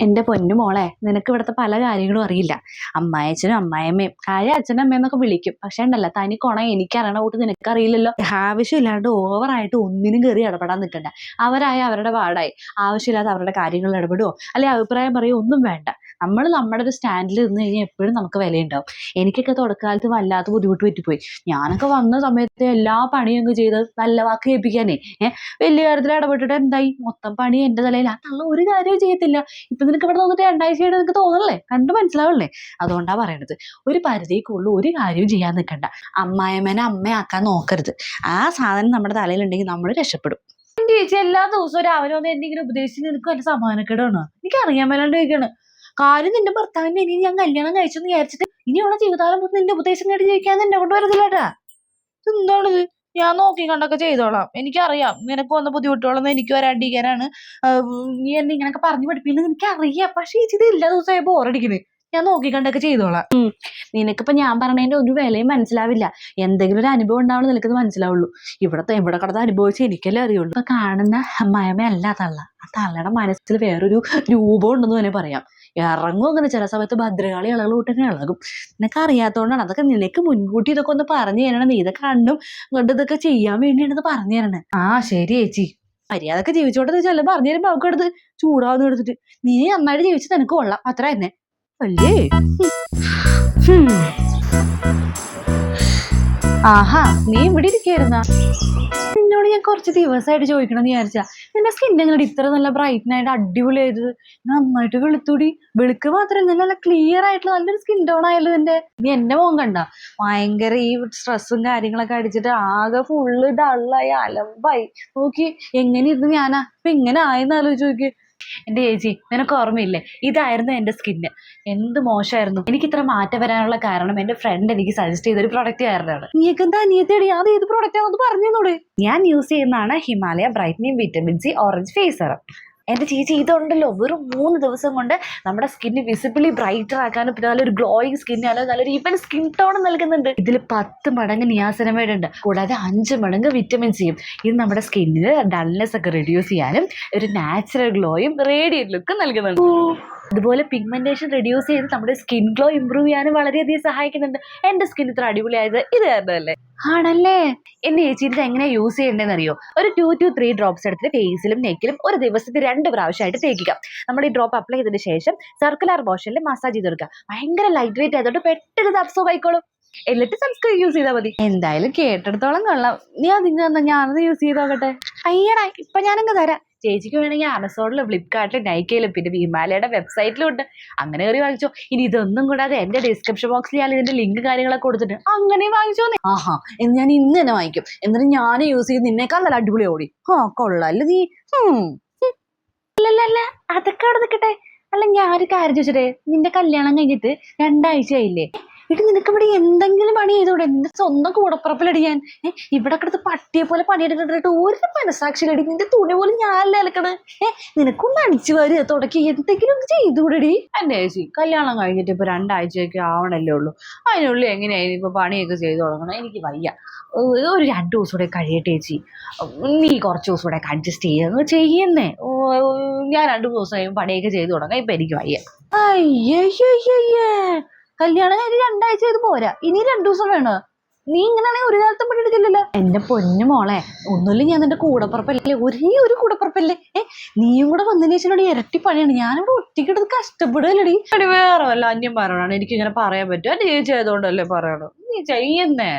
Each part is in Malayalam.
എന്റെ പൊന്നു മോളെ നിനക്ക് ഇവിടുത്തെ പല കാര്യങ്ങളും അറിയില്ല. അമ്മായച്ചനും അമ്മായമ്മയും കാര്യം അച്ഛനും അമ്മയും എന്നൊക്കെ വിളിക്കും. പക്ഷേ ഉണ്ടല്ല തനി കൊണ എനിക്കറിയണ കൂട്ട് നിനക്കറിയില്ലല്ലോ ആവശ്യമില്ലാണ്ട് ഓവറായിട്ട് ഒന്നിനും കയറി ഇടപെടാൻ നിൽക്കണ്ട. അവരായ അവരുടെ പാടായി. ആവശ്യമില്ലാതെ അവരുടെ കാര്യങ്ങളിൽ ഇടപെടുവോ? അല്ലെ അഭിപ്രായം പറയുമോ ഒന്നും വേണ്ട. നമ്മൾ നമ്മുടെ ഒരു സ്റ്റാൻഡിൽ നിന്ന് കഴിഞ്ഞാൽ എപ്പോഴും നമുക്ക് വിലയുണ്ടാവും. എനിക്കൊക്കെ തുടക്കകാലത്ത് വല്ലാത്ത ബുദ്ധിമുട്ട് പറ്റിപ്പോയി. ഞാനൊക്കെ വന്ന സമയത്ത് എല്ലാ പണിയും അങ്ങ് ചെയ്ത് നല്ല വാക്ക് കേൾപ്പിക്കാനേ. ഏഹ് വലിയ കാര്യത്തിൽ ഇടപെട്ടിട്ട് എന്തായി? മൊത്തം പണി എന്റെ തലയിൽ ആ ഒരു കാര്യവും ചെയ്യത്തില്ല. ഇപ്പൊ നിനക്ക് ഇവിടെ വന്നിട്ട് രണ്ടാഴ്ചയായിട്ട് നിനക്ക് തോന്നല്ലേ കണ്ടു മനസ്സിലാവില്ലേ അതുകൊണ്ടാണ് പറയണത്. ഒരു പരിധിക്കുള്ളൂ ഒരു കാര്യവും ചെയ്യാൻ നിൽക്കണ്ട അമ്മായമ്മേനെ അമ്മയാക്കാൻ നോക്കരുത്. ആ സാധനം നമ്മുടെ തലയിലുണ്ടെങ്കിൽ നമ്മൾ രക്ഷപ്പെടും. എന്റെ ചേച്ചി എല്ലാ ദിവസവും രാവിലെ വന്ന് ഇങ്ങനെ ഉപദേശിച്ച് നിനക്ക് വല്ല സമാനക്കേടാണോ എനിക്ക് അറിയാൻ മേലാണ്ട് ചോദിക്കാണ്. കാര്യം നിന്റെ ഭർത്താവിന്റെ ഇനി ഞാൻ കല്യാണം കഴിച്ചെന്ന് വിചാരിച്ചിട്ട് ഇനിയുള്ള ജീവിതകാലം നിന്റെ ഉപദേശം കേട്ട് ജീവിക്കാൻ എന്നെ കൊണ്ട് വരത്തില്ലേട്ടാ എന്താണിത് ഞാൻ നോക്കി കണ്ടൊക്കെ ചെയ്തോളാം. എനിക്കറിയാം. നിനക്ക് വന്ന ബുദ്ധിമുട്ടുകളൊന്നും എനിക്ക് വരാണ്ടിരിക്കാനാണ്. നീ എന്നെ ഇങ്ങനൊക്കെ പറഞ്ഞു പഠിപ്പിക്കുന്നത് എനിക്കറിയാം. പക്ഷേ ചേച്ചി ഇത് എല്ലാ ദിവസമായി ബോറടിക്കുന്നത് ഞാൻ നോക്കിക്കണ്ടൊക്കെ ചെയ്തോളാം. നിനക്കിപ്പോ ഞാൻ പറഞ്ഞതിന്റെ ഒരു വിലയും മനസ്സിലാവില്ല. എന്തെങ്കിലും ഒരു അനുഭവം ഉണ്ടാവണം നിനക്കത് മനസ്സിലാവുള്ളൂ. ഇവിടത്തെ ഇവിടെ കടന്ന് അനുഭവിച്ച് എനിക്കല്ലേ അറിയുള്ളൂ. ഇപ്പൊ കാണുന്ന അമ്മായമ്മയല്ല അല്ല തള്ള. ആ തള്ളയുടെ മനസ്സിൽ വേറൊരു രൂപം ഉണ്ടെന്ന് തന്നെ പറയാം. ഇറങ്ങും അങ്ങനെ ചില സമയത്ത് ഭദ്രകാളി ഇളകൾ തന്നെ ഇളകും. നിനക്ക് അറിയാത്തോണ്ടാണ് അതൊക്കെ നിനക്ക് മുൻകൂട്ടി ഇതൊക്കെ ഒന്ന് പറഞ്ഞു തരണം. നീ ഇതൊക്കെ കണ്ടും കൊണ്ട് ഇതൊക്കെ ചെയ്യാൻ വേണ്ടിയാണെന്ന് പറഞ്ഞു തരണേ. ആ ശരി ചേച്ചി. മര്യാദയ്ക്ക് ജീവിച്ചോട്ടെ ചെല്ലാം പറഞ്ഞു തരുമ്പോ അവൾക്ക് എടുത്ത് ചൂടാവുന്ന എടുത്തിട്ട്. നീ നന്നായിട്ട് ജീവിച്ച് നിനക്ക് കൊള്ളാം. അത്ര തന്നെ. അല്ലേ? ആഹാ നീ ഇവിടെ ഇരിക്കായിരുന്ന? നിന്നോട് ഞാൻ കുറച്ച് ദിവസമായിട്ട് ചോദിക്കണം എന്ന് വിചാരിച്ചാ. നിന്റെ സ്കിൻ എങ്ങനെ ഇത്ര നല്ല ബ്രൈറ്റനായിട്ട് അടിപൊളിയായത്. നന്നായിട്ട് വെളുത്തൂടി. വെളുക്ക് മാത്രമല്ല നല്ല ക്ലിയർ ആയിട്ടുള്ള നല്ലൊരു സ്കിൻ ടോൺ ആയാലും നിന്റെ. നീ എന്നെ മോൻ കണ്ട? ഭയങ്കര ഈ സ്ട്രെസ്സും കാര്യങ്ങളൊക്കെ അടിച്ചിട്ട് ആകെ ഫുള്ള് ഡള്ളായി അലമ്പായി. നോക്കി എങ്ങനെ ഇരുന്ന് ഞാനാ? ഇപ്പൊ ഇങ്ങനെ ആയെന്ന് ചോദിക്കേ എന്റെ ചേച്ചി നിനക്ക് ഓർമ്മയില്ലേ? ഇതായിരുന്നു എന്റെ സ്കിന്ന് എന്ത് മോശമായിരുന്നു? എനിക്ക് ഇത്ര മാറ്റം വരാനുള്ള കാരണം എന്റെ ഫ്രണ്ട് എനിക്ക് സജസ്റ്റ് ചെയ്തൊരു പ്രൊഡക്റ്റ് കാരണമാണ് നീക്ക് എന്താ നീത്തേടി അത് ഏത് പ്രൊഡക്റ്റ് ആണെന്ന് പറഞ്ഞോട് ഞാൻ യൂസ് ചെയ്യുന്നതാണ് Himalaya brightening vitamin C orange face serum എന്റെ ചേച്ചി ഇതുണ്ടല്ലോ വെറും മൂന്ന് ദിവസം കൊണ്ട് നമ്മുടെ സ്കിന്ന് വിസിബിളി ബ്രൈറ്റർ ആക്കാനും പിന്നെ നല്ലൊരു ഗ്ലോയിങ് അല്ലെങ്കിൽ നല്ലൊരു ഈവൻ സ്കിൻ ടോൺ നൽകുന്നുണ്ട്. ഇതിൽ പത്ത് മടങ്ങ് നിയാസനമേഡ് ഉണ്ട്. കൂടാതെ അഞ്ച് മടങ്ങ് വിറ്റമിൻ സിയും ഇത് നമ്മുടെ സ്കിന്നിന് ഡൾനെസ് ഒക്കെ റെഡ്യൂസ് ചെയ്യാനും ഒരു നാച്ചുറൽ ഗ്ലോയും റേഡിയന്റ് ലുക്കും നൽകുന്നുണ്ട്. അതുപോലെ പിഗ്മെന്റേഷൻ റെഡ്യൂസ് ചെയ്ത് നമ്മുടെ സ്കിൻ ഗ്ലോ ഇമ്പ്രൂവ് ചെയ്യാനും വളരെയധികം സഹായിക്കുന്നുണ്ട്. എന്റെ സ്കിൻ ഇത്ര അടിപൊളിയായത് ഇത് കാരണമല്ലേ ആണല്ലേ? എന്നെ ചേച്ചി ഇത് എങ്ങനെ യൂസ് ചെയ്യേണ്ടതെന്ന് അറിയോ ഒരു ടു ടു ത്രീ ഡ്രോപ്സ് എടുത്തിട്ട് ഫേസിലും നെക്കിലും ഒരു ദിവസത്തിൽ രണ്ട് പ്രാവശ്യമായിട്ട് തേക്കുക. നമ്മൾ ഈ ഡ്രോപ്പ് അപ്ലൈ ചെയ്തതിന് ശേഷം സർക്കുലർ മോഷനിൽ മസാജ് ചെയ്ത് കൊടുക്കുക. ഭയങ്കര ലൈറ്റ് വെയിറ്റ് ആയതുകൊണ്ട് പെട്ടെന്ന് ഇത് അബ്സോർബ് ആയിക്കോളും. എന്നിട്ട് സൺസ്ക്രീൻ യൂസ് ചെയ്താൽ മതി. എന്തായാലും കേട്ടിടത്തോളം കൊള്ളാം. നീ അതിങ്ങനെ തന്നെ ഞാനത് യൂസ് ചെയ്തോക്കട്ടെ അയ്യടാ ഇപ്പൊ ഞാനങ്ങ് തരാം. ചേച്ചിക്ക് വേണമെങ്കിൽ ആമസോണിലും ഫ്ലിപ്കാർട്ടിലും നൈക്കയിലും പിന്നെ ഹിമാലയയുടെ വെബ്സൈറ്റിലും ഉണ്ട് അങ്ങനെ കയറി വാങ്ങിച്ചോ. ഇനി ഇതൊന്നും കൂടാതെ എന്റെ ഡിസ്ക്രിപ്ഷൻ ബോക്സിൽ ഞാൻ ഇതിന്റെ ലിങ്ക് കാര്യങ്ങളൊക്കെ കൊടുത്തിട്ട് അങ്ങനെ വാങ്ങിച്ചോ ആഹാ എന്ന് ഞാൻ ഇന്ന് തന്നെ വാങ്ങിക്കും. എന്നിട്ട് ഞാൻ യൂസ് ചെയ്ത് നിന്നേക്കാൾ നല്ല അടിപൊളി ഓടി. ആ കൊള്ളാല്ല നീ. അല്ല അതൊക്കെ അവിടെ നിൽക്കട്ടെ. അല്ല ഞാനൊരു കാര്യം ചോദിച്ചിട്ടേ? നിന്റെ കല്യാണം കഴിഞ്ഞിട്ട് രണ്ടാഴ്ച ആയില്ലേ ഇട്ട് നിനക്ക് ഇവിടെ എന്തെങ്കിലും പണി ചെയ്തൂടെ? എന്റെ സ്വന്തം കൂടപ്പുറപ്പിലടി ഞാൻ. ഇവിടെ കിടത്ത് പട്ടിയെ പോലെ പണിയെടുത്തിട്ട് ഒരു മനസാക്ഷിയിലടി നിന്റെ തുണി പോലും ഞാനല്ലേ അലക്കണ്? ഏ നിനക്കൊന്ന് അടിച്ചു വരിക തുടക്കി. എന്തെങ്കിലും എന്റെ ചേച്ചി കല്യാണം കഴിഞ്ഞിട്ട് ഇപ്പൊ രണ്ടാഴ്ചയൊക്കെ ആവണല്ലേ ഉള്ളൂ. അതിനുള്ളിൽ എങ്ങനെയാ ഇപ്പൊ പണിയൊക്കെ ചെയ്തു തുടങ്ങണം? എനിക്ക് വയ്യ. ഒരു രണ്ട് ദിവസം കൂടെ കഴിയട്ടെ ചേച്ചി. നീ കുറച്ച് ദിവസം കൂടെ അഡ്ജസ്റ്റ് ചെയ്യുക ചെയ്യുന്നേ. ഓ, ഞാൻ രണ്ടു ദിവസം കഴിയുമ്പോൾ പണിയൊക്കെ ചെയ്തു തുടങ്ങാം. ഇപ്പൊ എനിക്ക് വയ്യ. അയ്യയ്യയ്യേ കല്യാണം കഴിഞ്ഞ് രണ്ടാഴ്ച ചെയ്ത് പോരാ. ഇനി രണ്ടു ദിവസം വേണോ. നീ ഇങ്ങനെയാണെങ്കിൽ ഒരു കാലത്തും പണിയെടുക്കില്ലല്ലോ എന്റെ പൊന്നു മോളെ ഒന്നുമില്ല ഞാൻ നിന്റെ കൂടപ്പുറപ്പല്ലേ? ഒരേ ഒരു കൂടപ്പുറപ്പല്ലേ? ഏ നീയും കൂടെ വന്നതിന് ശേഷം ഇരട്ടി പണിയാണ്. ഞാനിവിടെ ഒറ്റയ്ക്കെടുത്ത് കഷ്ടപ്പെടുകയല്ലടി? അടി വേറെ വല്ല അന്യം പറയണാണ് എനിക്ക് ഇങ്ങനെ പറയാൻ പറ്റും. നീ ചെയ്തോണ്ടല്ലേ പറയണു നീ ചെയ്യുന്നേ.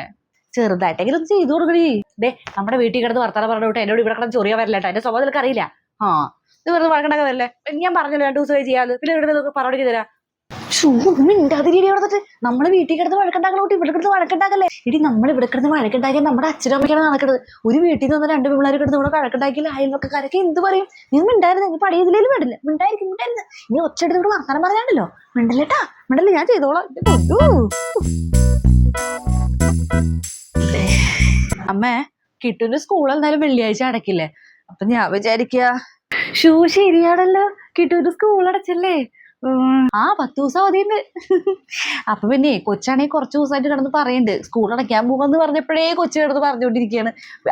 ചെറുതായിട്ടെങ്കിലും ഒന്ന് ചെയ്തു കൊടുക്കണി ദേ നമ്മുടെ വീട്ടിൽ കിടന്ന് വർത്താനം പറഞ്ഞു വിട്ട് എന്നോട് ഇവിടെ കിടന്ന് ചൊറിയാൻ വരില്ല കേട്ടോ. എന്റെ സ്വഭാവം നിനക്ക് അറിയില്ല ആ ഇത് വെറുതെ വഴക്കണ്ടാക്കാൻ വരില്ലേ? ഞാൻ പറഞ്ഞല്ലോ രണ്ടു ദിവസമായി ചെയ്യാതെ പിന്നെ ഇവിടെ പറഞ്ഞു തരാം മിണ്ടാതിരി അവിടെ നമ്മൾ വീട്ടിൽ കിടന്ന് വഴക്കുണ്ടാക്കണ കുട്ടി ഇവിടെ കിടന്ന് വഴക്കുണ്ടാക്കല്ലേ? ഇടി നമ്മൾ ഇവിടെ കിടന്ന് വഴക്കുണ്ടാക്കിയാൽ നമ്മുടെ അച്ഛനും അമ്മയ്ക്കാണ് നടക്കുന്നത് ഒരു വീട്ടിൽ നിന്ന് രണ്ട് പിള്ളേർ കിടന്ന് ഇവിടെ വഴക്കുണ്ടാക്കിയില്ല അയൽവക്കക്കാരൊക്കെ എന്ത് പറയും? നീ മിണ്ടായിരുന്നു നീ പടിയതിലേലും വേണ്ടില്ല. മിണ്ടായിരിക്കും മിണ്ടായിരുന്നു. നീ ഒച്ചയെടുത്ത് ഇവിടെ വർത്താനം പറയാണ്ടല്ലോ മിണ്ടല്ലേട്ടാ മിണ്ടല്ലേ? ഞാൻ ചെയ്തോളാം. അമ്മേ കിട്ടുന്ന സ്കൂൾ എന്തായാലും വെള്ളിയാഴ്ച അടക്കില്ലേ? അപ്പൊ ഞാൻ വിചാരിക്കുക ഷൂ ശരിയാണല്ലോ. കിട്ടൂര് സ്കൂൾ അടച്ചല്ലേ? ആ പത്ത് ദിവസം അവധിയുണ്ട് അപ്പൊ പിന്നെ കൊച്ചാണെങ്കിൽ കുറച്ച് ദിവസമായിട്ട് കിടന്ന് പറയുന്നുണ്ട് സ്കൂൾ അടയ്ക്കാൻ പോകുമെന്ന് പറഞ്ഞപ്പോഴേ കൊച്ചു കിടന്ന് പറഞ്ഞുകൊണ്ടിരിക്കുകയാണ്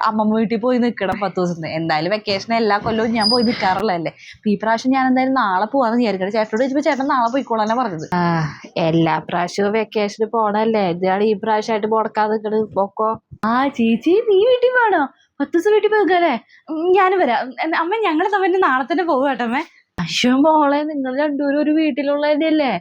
അമ്മമ്മ വീട്ടിൽ പോയി നിൽക്കണം പത്ത് ദിവസം എന്തായാലും വെക്കേഷൻ എല്ലാ കൊല്ലവും ഞാൻ പോയി നിൽക്കാറുള്ളതല്ലേ. അപ്പൊ ഈ പ്രാവശ്യം ഞാൻ എന്തായാലും നാളെ പോവാന്ന് വിചാരിക്കണം. ചേട്ടനോട് ചോദിച്ചപ്പോ ചേട്ടൻ നാളെ പോയിക്കോളാനാ പറഞ്ഞത്. എല്ലാ പ്രാവശ്യവും വെക്കേഷന് പോണല്ലേ? ഇതാണ് ഈ പ്രാവശ്യമായിട്ട് മുടക്കാതെ നിൽക്കണ് പൊക്കോ. ആ ചേച്ചി നീ വീട്ടിൽ പോകണോ പത്ത് ദിവസം വീട്ടിൽ പോകല്ലേ ഞാൻ വരാം. അമ്മ ഞങ്ങൾ തമ്മിൽ നാളെ തന്നെ പോകും കേട്ടമ്മേ അശ്വ മോളെ നിങ്ങൾ രണ്ടുപേരും ഒരു വീട്ടിലുള്ളതല്ലേ?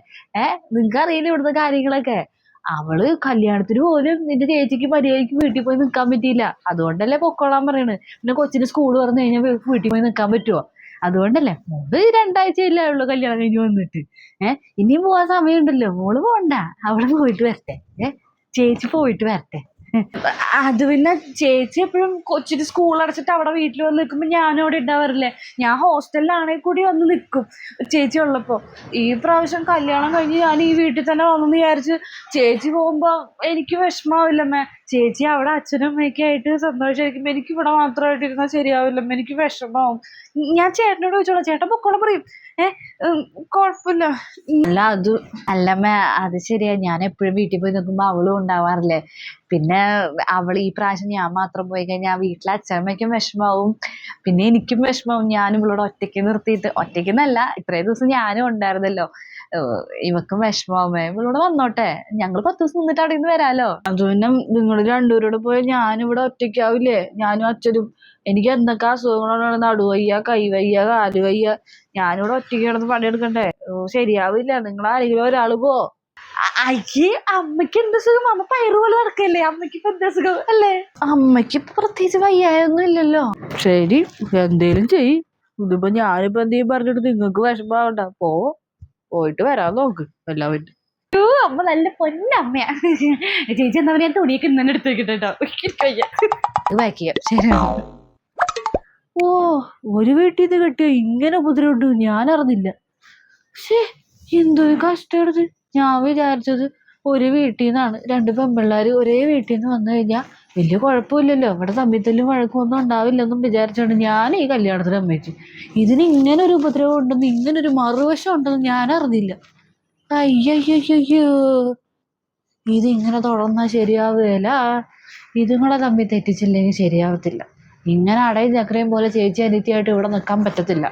ഏ നിങ്ങക്ക് അറിയില്ല ഇവിടുത്തെ കാര്യങ്ങളൊക്കെ? അവൾ കല്യാണത്തിന് പോലും നിന്റെ ചേച്ചിക്ക് മര്യാദയ്ക്ക് വീട്ടിൽ പോയി നിൽക്കാൻ പറ്റിയില്ല. അതുകൊണ്ടല്ലേ പൊക്കോളാൻ പറയണ്. പിന്നെ കൊച്ചിന് സ്കൂൾ തുറന്നു കഴിഞ്ഞാൽ വീട്ടിൽ പോയി നിൽക്കാൻ പറ്റുമോ അതുകൊണ്ടല്ലേ മോൾ രണ്ടാഴ്ചയില്ലേ ഉള്ളു കല്യാണം കഴിഞ്ഞ് വന്നിട്ട്. ഏഹ് ഇനിയും പോവാൻ സമയമുണ്ടല്ലോ. മോൾ പോണ്ട. അവൾ പോയിട്ട് വരട്ടെ. ഏഹ് ചേച്ചി പോയിട്ട് വരട്ടെ. അത് പിന്നെ ചേച്ചി എപ്പോഴും കൊച്ചിന് സ്കൂൾ അടച്ചിട്ട് അവിടെ വീട്ടിൽ വന്ന് നിൽക്കുമ്പോൾ ഞാനും അവിടെ ഉണ്ടാവാറില്ലേ? ഞാൻ ഹോസ്റ്റലിലാണെങ്കിൽ കൂടി വന്ന് നിൽക്കും ചേച്ചി ഉള്ളപ്പോൾ ഈ പ്രാവശ്യം കല്യാണം കഴിഞ്ഞ് ഞാൻ ഈ വീട്ടിൽ തന്നെ വന്നെന്ന് വിചാരിച്ച് ചേച്ചി പോകുമ്പോൾ എനിക്ക് വിഷമാവില്ലമ്മേ. ചേച്ചി അവിടെ അച്ഛനും അമ്മയൊക്കെ ആയിട്ട് സന്തോഷമായിരിക്കുമ്പോൾ എനിക്ക് ഇവിടെ മാത്രമായിട്ട് ഇരുന്നാൽ ശരിയാവില്ലമ്മ. എനിക്ക് വിഷമാവും. ഞാൻ ചേട്ടനോട് ചോദിച്ചോളാം. ചേട്ടൻ പൊക്കോളം പറയും. കുഴപ്പമില്ല അല്ല അത് അല്ലമ്മ അത് ശരിയാ. ഞാൻ എപ്പോഴും വീട്ടിൽ പോയി നിൽക്കുമ്പോൾ അവളും ഉണ്ടാവാറില്ലേ? പിന്നെ അവൾ ഈ പ്രാവശ്യം ഞാൻ മാത്രം പോയി കഴിഞ്ഞാൽ വീട്ടിലെ അച്ഛമ്മയ്ക്കും വിഷമാവും. പിന്നെ എനിക്കും വിഷമാവും. ഞാനും ഇവളോട് ഒറ്റയ്ക്ക് നിർത്തിയിട്ട് ഒറ്റയ്ക്ക് എന്നല്ല ഇത്രയും ദിവസം ഞാനും ഉണ്ടായിരുന്നല്ലോ. ഇവക്കും വിഷമാവുമേ ഇവളോട് വന്നോട്ടെ. ഞങ്ങൾ പത്ത് ദിവസം നിന്നിട്ട് അവിടെ നിന്ന് വരാലോ? അത് പിന്നെ നിങ്ങൾ രണ്ടുപേരോട് പോയി ഞാനിവിടെ ഒറ്റയ്ക്കാവില്ലേ? ഞാനും അച്ഛനും. എനിക്ക് എന്തൊക്കെ അസുഖങ്ങളാണ്? നടുവയ്യ കൈവയ്യ കാൽ വയ്യ. ഞാനിവിടെ ഒറ്റയ്ക്ക് കിടന്ന് പണിയെടുക്കണ്ടേ. ഓ ശരിയാവില്ല. നിങ്ങൾ ആരെങ്കിലും ഒരാൾ പോ. അയ്യ് അമ്മയ്ക്ക് എന്ത് സുഖം? അമ്മ പയറ് പോലെ നടക്കല്ലേ? അമ്മയ്ക്ക് ഇപ്പൊ എന്താ സുഖം? അല്ലേ? അമ്മയ്ക്ക് ഇപ്പൊ പ്രത്യേകിച്ച് വയ്യായൊന്നും ഇല്ലല്ലോ. ശരി എന്തേലും ചെയ് ഇതിപ്പോ ഞാനിപ്പോ എന്തെങ്കിലും പറഞ്ഞിട്ട് നിങ്ങക്ക് വിഷമാവണ്ട. പോ. പോയിട്ട് വരാൻ നോക്ക്. എല്ലാവരും അമ്മ നല്ല പൊന്നമ്മയാ. ചേച്ചി എന്താ പറയാ തുണിയൊക്കെ ഇന്നെ എടുത്ത് വെക്കട്ടെ ശരി. ഓ ഒരു വീട്ടിൽ നിന്ന് കിട്ടിയ ഇങ്ങനെ കുതിരയുണ്ട് ഞാൻ അറിഞ്ഞില്ല പക്ഷേ എന്തൊരു കഷ്ടമാണത്. ഞാൻ വിചാരിച്ചത് ഒരു വീട്ടിൽ നിന്നാണ്. രണ്ട് പെൺപിള്ളേർ ഒരേ വീട്ടിൽ നിന്ന് വന്നു കഴിഞ്ഞാൽ വലിയ കുഴപ്പമില്ലല്ലോ. ഇവിടെ തമ്മിത്തല്ലും വഴക്കൊന്നും ഉണ്ടാവില്ലെന്നും വിചാരിച്ചാണ് ഞാൻ ഈ കല്യാണത്തിന് അമ്മയ്ക്ക് ഇതിന് ഇങ്ങനെ ഒരു ഉപദ്രവം ഉണ്ടെന്ന് ഇങ്ങനെ ഒരു മറുവശം ഉണ്ടെന്ന് ഞാൻ അറിഞ്ഞില്ല. അയ്യയ്യോ ഇതിങ്ങനെ തുടർന്നാൽ ശരിയാവുകയില്ല. ഇതുങ്ങളെ തമ്മിൽ തെറ്റിച്ചില്ലെങ്കിൽ ശരിയാവത്തില്ല. ഇങ്ങനെ അടയും ചക്രയും പോലെ ചേച്ചി അനിത്യമായിട്ട് ഇവിടെ നിൽക്കാൻ പറ്റത്തില്ല.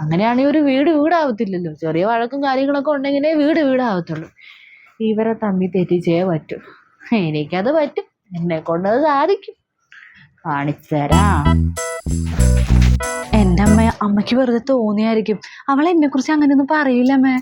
അങ്ങനെയാണെങ്കിൽ ഒരു വീട് വീടാവത്തില്ലല്ലോ. ചെറിയ വഴക്കും കാര്യങ്ങളൊക്കെ ഉണ്ടെങ്കിലേ വീട് വീടാവത്തുള്ളൂ. ഇവരെ തമ്മി തെറ്റിച്ചേ പറ്റൂ. എനിക്കത് പറ്റും. എന്നെ കൊണ്ടത് സാധിക്കും. കാണിച്ചരാ എന്റെ അമ്മ അമ്മയ്ക്ക് വെറുതെ തോന്നിയായിരിക്കും. അവൾ എന്നെ കുറിച്ച് അങ്ങനെയൊന്നും പറയില്ലമ്മേ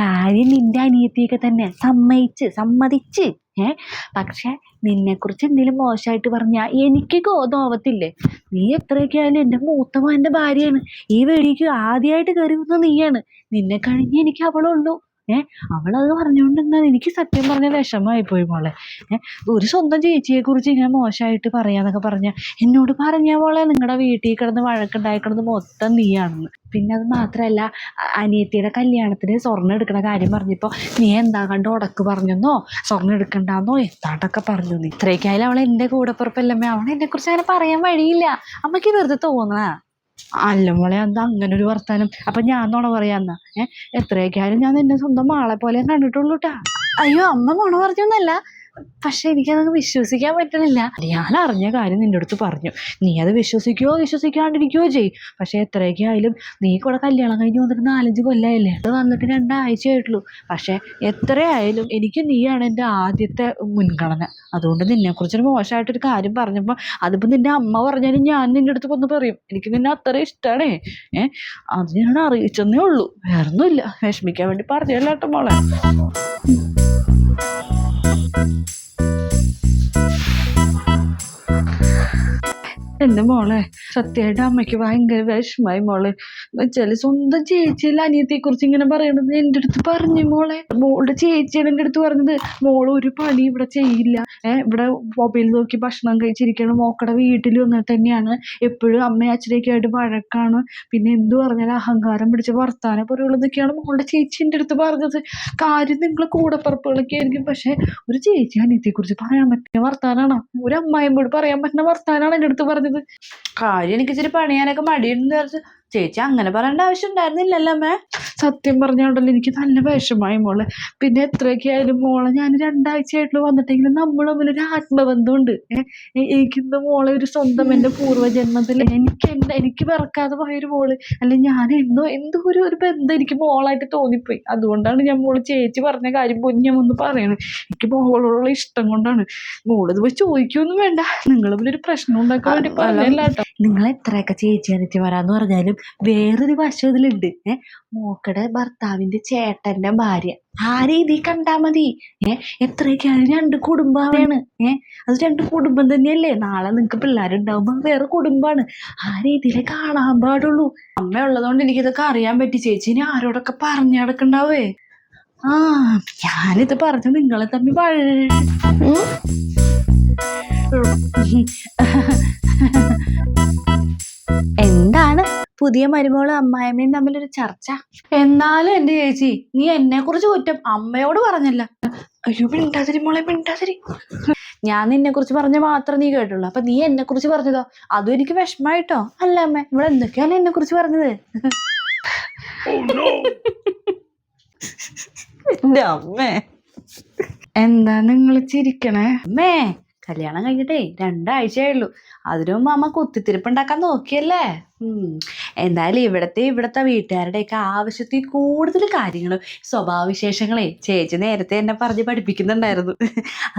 കാര്യം നിന്റെ അനിയത്തിയൊക്കെ തന്നെ സമ്മതിച്ച് സമ്മതിച്ച്. ഏ? പക്ഷെ നിന്നെക്കുറിച്ച് എന്തെങ്കിലും മോശമായിട്ട് പറഞ്ഞാൽ എനിക്ക് ഗോതമാവത്തില്ലേ? നീ എത്രയൊക്കെ ആയാലും എന്റെ മൂത്തമാന്റെ ഭാര്യയാണ്. ഈ വെടിക്ക് ആദ്യമായിട്ട് കയറി വന്ന നീയാണ്. നിന്നെ കഴിഞ്ഞ് എനിക്ക് അവളുള്ളൂ. ഏ അവളത് പറഞ്ഞുകൊണ്ടിരുന്നത് എനിക്ക് സത്യം പറഞ്ഞ വിഷമമായി പോയി മോളെ. ഏ ഒരു സ്വന്തം ചേച്ചിയെ കുറിച്ച് ഇങ്ങനെ മോശമായിട്ട് പറയാന്നൊക്കെ പറഞ്ഞ എന്നോട് പറഞ്ഞ മോളെ നിങ്ങളുടെ വീട്ടിൽ കിടന്ന് വഴക്കുണ്ടായിക്കിടന്ന് മൊത്തം നീയാണെന്ന്. പിന്നെ അത് മാത്രമല്ല അനിയത്തിയുടെ കല്യാണത്തിന് സ്വർണം എടുക്കണ കാര്യം പറഞ്ഞപ്പോൾ നീ എന്താ കണ്ട് ഉടക്ക് പറഞ്ഞെന്നോ? സ്വർണം എടുക്കണ്ടെന്നോ? എത്താട്ടൊക്കെ പറഞ്ഞു ഇത്രയൊക്കെയായാലും അവൾ എന്റെ കൂടെ പുറപ്പല്ലമ്മേ. അവൾ എന്നെ കുറിച്ച് അങ്ങനെ പറയാൻ വഴിയില്ല. അമ്മയ്ക്ക് വെറുതെ തോന്നണ. അല്ല മോളെ എന്താ അങ്ങനെ ഒരു വർത്താനം. അപ്പൊ ഞാൻ നുണ പറയാന്നാ എത്രയൊക്കെ ആയാലും ഞാൻ നിന്നെ സ്വന്തം മാളെ പോലെ കണ്ടിട്ടുള്ളൂ ട്ടാ അയ്യോ അമ്മ നുണ പറഞ്ഞൊന്നല്ല. പക്ഷെ എനിക്കതൊക്കെ വിശ്വസിക്കാൻ പറ്റണില്ല ഞാൻ അറിഞ്ഞ കാര്യം നിന്റെ അടുത്ത് പറഞ്ഞു. നീ അത് വിശ്വസിക്കുകയോ വിശ്വസിക്കാണ്ടിരിക്കുകയോ ചെയ്യും. പക്ഷെ എത്രയൊക്കെ ആയാലും നീ കൂടെ കല്യാണം കഴിഞ്ഞ് വന്നിട്ട് നാലഞ്ച് കൊല്ലമായില്ലേ അത് വന്നിട്ട് രണ്ടാഴ്ച ആയിട്ടുള്ളൂ. പക്ഷെ എത്രയായാലും എനിക്ക് നീയാണ് എന്റെ ആദ്യത്തെ മുൻഗണന. അതുകൊണ്ട് നിന്നെക്കുറിച്ചൊരു മോശമായിട്ടൊരു കാര്യം പറഞ്ഞപ്പോൾ അതിപ്പോൾ നിന്റെ അമ്മ പറഞ്ഞാലും ഞാൻ നിന്റെ അടുത്ത് വന്ന് പറയും. എനിക്ക് നിന്നെ അത്ര ഇഷ്ടമാണേ ഏ? അത് ഞാൻ അറിയിച്ചെന്നേ ഉള്ളൂ. വേറൊന്നുമില്ല. വിഷമിക്കാൻ വേണ്ടി പറഞ്ഞല്ലോ കേട്ടോ Thank you. എന്റെ മോളെ സത്യമായിട്ട് അമ്മയ്ക്ക് ഭയങ്കര വിഷമായി മോളെ. എന്നുവെച്ചാൽ സ്വന്തം ചേച്ചിയല്ല അനിയത്തെ കുറിച്ച് ഇങ്ങനെ പറയണത്? എന്റെ അടുത്ത് പറഞ്ഞു മോളെ. മോളുടെ ചേച്ചിയാണ് എന്റെ അടുത്ത് പറഞ്ഞത്. മോൾ ഒരു പണി ഇവിടെ ചെയ്യില്ല. ഇവിടെ മൊബൈൽ നോക്കി ഭക്ഷണം കഴിച്ചിരിക്കണം മോക്കടെ വീട്ടിൽ അങ്ങനെ തന്നെയാണ് എപ്പോഴും അമ്മയും അച്ഛനൊക്കെ ആയിട്ട് വഴക്കാണ്. പിന്നെ എന്തു പറഞ്ഞാലും അഹങ്കാരം പിടിച്ച വർത്താനം പോലുള്ളതൊക്കെയാണ് മോളുടെ ചേച്ചി എന്റെ അടുത്ത് പറഞ്ഞത്. കാര്യം നിങ്ങൾ കൂടപ്പറപ്പുകളൊക്കെ ആയിരിക്കും. പക്ഷെ ഒരു ചേച്ചി അനിയത്തെ കുറിച്ച് പറയാൻ പറ്റുന്ന വർത്താനാണോ. ഒരു അമ്മായിയോട് പറയാൻ പറ്റുന്ന വർത്താനാണ് എന്റെ അടുത്ത് പറഞ്ഞത്. കാര്യം എനിക്ക് ഇച്ചിരി പണിയാനൊക്കെ മടിയുണ്ടെന്ന് വിചാരിച്ച് ചേച്ചി അങ്ങനെ പറയേണ്ട ആവശ്യം ഉണ്ടായിരുന്നില്ലല്ലോ മേ സത്യം പറഞ്ഞോണ്ടല്ലോ എനിക്ക് നല്ല വിഷമായി മോളെ. പിന്നെ എത്രയൊക്കെ ആയാലും മോളെ ഞാൻ രണ്ടാഴ്ചയായിട്ടുള്ള വന്നിട്ടെങ്കിലും നമ്മൾ തമ്മിൽ ഒരു ആത്മബന്ധമുണ്ട്. ഏഹ് എനിക്കിന്ന് മോളെ ഒരു സ്വന്തം എന്റെ പൂർവജന്മത്തിൽ എനിക്ക് എന്റെ എനിക്ക് പിറക്കാതെ പോയൊരു മോൾ. അല്ലെ ഞാൻ എന്തോ എന്തോ ഒരു ഒരു ബന്ധം എനിക്ക് മോളായിട്ട് തോന്നിപ്പോയി. അതുകൊണ്ടാണ് ഞാൻ മോൾ ചേച്ചി പറഞ്ഞ കാര്യം പോലും ഞാൻ ഒന്ന് പറയണത്. എനിക്ക് മോളോടുള്ള ഇഷ്ടം കൊണ്ടാണ്. മോളിത് പോയി ചോദിക്കൊന്നും വേണ്ട. നിങ്ങൾ ഒരു പ്രശ്നം ഉണ്ടാക്കാൻ വേണ്ടി കേട്ടോ. നിങ്ങൾ എത്രയൊക്കെ ചേച്ചി വരാന്ന് പറഞ്ഞാലും വേറൊരു വശം ഇതിലുണ്ട് ഏ മോക്കടെ ഭർത്താവിന്റെ ചേട്ടന്റെ ഭാര്യ. ആ രീതി കണ്ടാ മതി? ഏ എത്രയൊക്കെയാണ് രണ്ട് കുടുംബമാണ് ഏ അത് രണ്ട് കുടുംബം തന്നെയല്ലേ? നാളെ നിങ്ങക്ക് പിള്ളേരുണ്ടാവുമ്പോ വേറെ കുടുംബാണ്. ആ രീതിയിലേ കാണാൻ പാടുള്ളൂ? അമ്മ ഉള്ളതുകൊണ്ട് എനിക്കിതൊക്കെ അറിയാൻ പറ്റി. ചേച്ചി ഇനി ആരോടൊക്കെ പറഞ്ഞു നടക്കണ്ടാവേ? ആ ഞാനിത് പറഞ്ഞു നിങ്ങളെ തമ്മിൽ വഴ പുതിയ മരുമകളും അമ്മായിമ്മയും തമ്മിലൊരു ചർച്ച. എന്നാലും എന്റെ ചേച്ചി നീ എന്നെ കുറിച്ച് കുറ്റം അമ്മയോട് പറഞ്ഞല്ല. അയ്യോ മിണ്ടാതിരി മോളെ മിണ്ടാതിരി. ഞാൻ നിന്നെ കുറിച്ച് പറഞ്ഞ മാത്രം നീ കേട്ടുള്ളൂ. അപ്പൊ നീ എന്നെ കുറിച്ച് പറഞ്ഞതോ? അതും എനിക്ക് വിഷമായിട്ടോ? അല്ല അമ്മ ഇവിടെ എന്തൊക്കെയാണ് എന്നെ കുറിച്ച് പറഞ്ഞത് എന്റെ അമ്മേ. എന്താ നിങ്ങൾ ചിരിക്കണേ? അമ്മേ കല്യാണം കഴിഞ്ഞിട്ടേ രണ്ടാഴ്ചയായുള്ളൂ അതിനു അമ്മ അമ്മ കുത്തിത്തിരിപ്പുണ്ടാക്കാൻ നോക്കിയല്ലേ. എന്തായാലും ഇവിടത്തെ ഇവിടത്തെ വീട്ടുകാരുടെയൊക്കെ ആവശ്യത്തിൽ കൂടുതൽ കാര്യങ്ങളും സ്വഭാവവിശേഷങ്ങളെ ചേച്ചി നേരത്തെ എന്നെ പറഞ്ഞ് പഠിപ്പിക്കുന്നുണ്ടായിരുന്നു.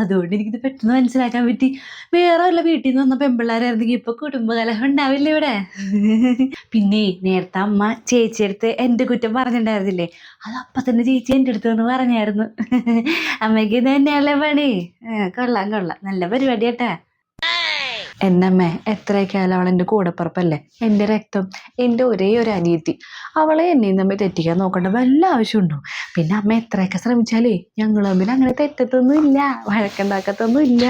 അതുകൊണ്ട് എനിക്കിത് പെട്ടെന്ന് മനസ്സിലാക്കാൻ പറ്റി. വേറെ വല്ല വീട്ടിൽ നിന്ന് വന്ന പെമ്പിള്ളേരായിരുന്നെങ്കിൽ ഇപ്പൊ കുടുംബകലഹം ഉണ്ടാവില്ല ഇവിടെ. പിന്നെ നേരത്തെ അമ്മ ചേച്ചിയെടുത്ത് എന്റെ കുറ്റം പറഞ്ഞിട്ടുണ്ടായിരുന്നില്ലേ? അത് തന്നെ ചേച്ചി എന്റെ അടുത്ത് നിന്ന് പറഞ്ഞായിരുന്നു. അമ്മയ്ക്ക് ഇത് തന്നെയല്ലേ പണി? കൊള്ളാം കൊള്ളാം. നല്ല പരിപാടി കേട്ടാ. എന്നമ്മേ എത്രയൊക്കെ ആയാലും അവൾ എന്റെ കൂടപ്പുറപ്പല്ലേ? എന്റെ രക്തം എന്റെ ഒരേ ഒരു അനിയത്തി. അവളെ എന്നെയും തമ്മിൽ തെറ്റിക്കാൻ നോക്കേണ്ട വല്ല ആവശ്യമുണ്ടോ? പിന്നെ അമ്മ എത്രയൊക്കെ ശ്രമിച്ചാലേ ഞങ്ങൾ തമ്മിൽ അങ്ങനെ തെറ്റത്തൊന്നും ഇല്ല വഴക്കുണ്ടാക്കത്തൊന്നും ഇല്ല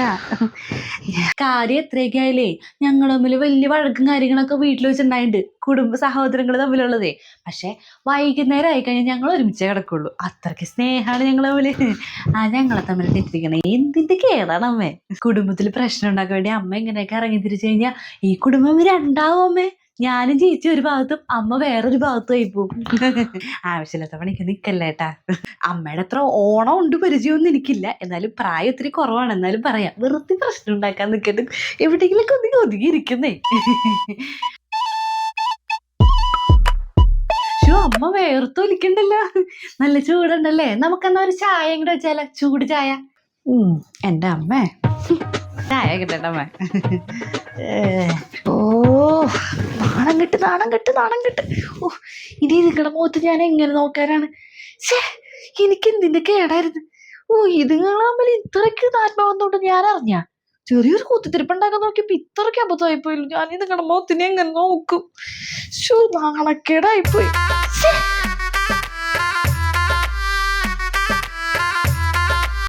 കാര്യം എത്രയൊക്കെ ആയാലേ ഞങ്ങൾ തമ്മിൽ വലിയ വഴക്കും കാര്യങ്ങളൊക്കെ വീട്ടിൽ വെച്ചിട്ടുണ്ടായിട്ടുണ്ട്. കുടുംബ സഹോദരങ്ങൾ തമ്മിലുള്ളതേ. പക്ഷെ വൈകുന്നേരം ആയി കഴിഞ്ഞാൽ ഞങ്ങൾ ഒരുമിച്ചേ കിടക്കുള്ളൂ. അത്രയ്ക്ക് സ്നേഹമാണ് ഞങ്ങൾ തമ്മിൽ ആ ഞങ്ങളെ തമ്മിൽ തെറ്റിരിക്കണേ. എന്തിന്റെ കേടാണ് അമ്മേ? കുടുംബത്തിൽ പ്രശ്നം ഉണ്ടാക്കാൻ വേണ്ടി അമ്മ ഇങ്ങനെയൊക്കെ ഇറങ്ങി തിരിച്ചു കഴിഞ്ഞാൽ ഈ കുടുംബം രണ്ടാവും അമ്മേ. ഞാനും ചേച്ചി ഒരു ഭാഗത്തും അമ്മ വേറൊരു ഭാഗത്തും ആയി പോകും ആവശ്യമില്ലാത്ത പണിക്ക് നിക്കല്ലേട്ടാ അമ്മയുടെ അത്ര ഓണം ഉണ്ട് പരിചയമൊന്നും എനിക്കില്ല. എന്നാലും പ്രായം ഒത്തിരി കുറവാണ്. എന്നാലും പറയാം. വെറുതെ പ്രശ്നം ഉണ്ടാക്കാൻ നിൽക്കട്ടെ എവിടെയെങ്കിലൊക്കെ ഒന്നിങ്ങനെ ഒതുങ്ങിയിരിക്കുന്നേ. അമ്മ വേർത്തൊലിക്കണ്ടല്ലോ. നല്ല ചൂടുണ്ടല്ലേ? നമുക്കെന്നാ ഒരു ചായ കൂടെ വെച്ചാലോ? ചൂട് ചായ. എന്റെ അമ്മേ. ചായ കിട്ടണ്ട അമ്മ. ഓ നാണം കിട്ട് നാണം കിട്ട് നാണം കിട്ട്. ഓ ഇനി നിങ്ങളുടെ മുഖത്ത് ഞാൻ എങ്ങനെ നോക്കാനാണ്? ഛേ എനിക്ക് എന്തിന്റെ കേടായിരുന്നു? ഓ ഇതുങ്ങൾ തമ്മിൽ ഇത്രയ്ക്ക് ആത്മാവെന്നോണ്ട് ഞാൻ അറിഞ്ഞ? ചെറിയൊരു കൂത്തിത്തിരിപ്പുണ്ടാക്കാൻ നോക്കിയപ്പോ ഇത്രയ്ക്ക് അബദ്ധമായിപ്പോയില്ല. നിങ്ങളുടെ മുഖത്തിനെ എങ്ങനെ നോക്കും. ഷൂ നാണക്കേടായിപ്പോയി.